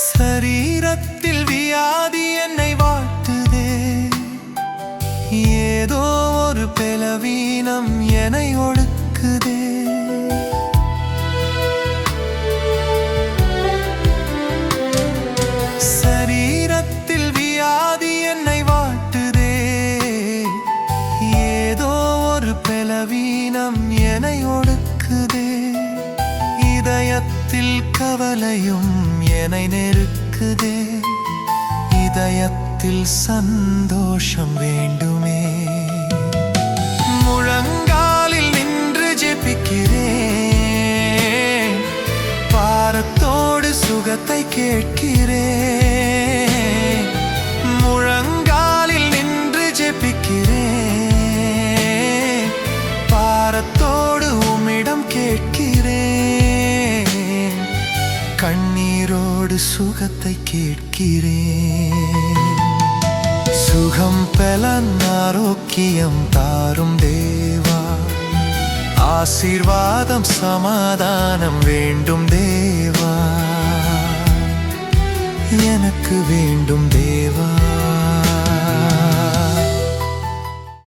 சரீரத்தில் வியாதி என்னை வாட்டுதே ஏதோ ஒரு பலவீனம் என்னை ஒடுக்குதே. சரீரத்தில் வியாதி என்னை வாட்டுதே ஏதோ ஒரு பலவீனம் என்னை ஒடுக்குதே. கவலையும் என்னை நெருக்குதே. இதயத்தில் சந்தோஷம் வேண்டுமே. முழங்காலில் நின்று ஜெபிக்கிறேன் பாரத்தோடு சுகத்தை கேட்கிறேன் கண்ணீரோடு சுகத்தை கேட்கிறேன். சுகம் பலன் ஆரோக்கியம் தாரும் தேவா. ஆசீர்வாதம் சமாதானம் வேண்டும் தேவா. எனக்கு வேண்டும்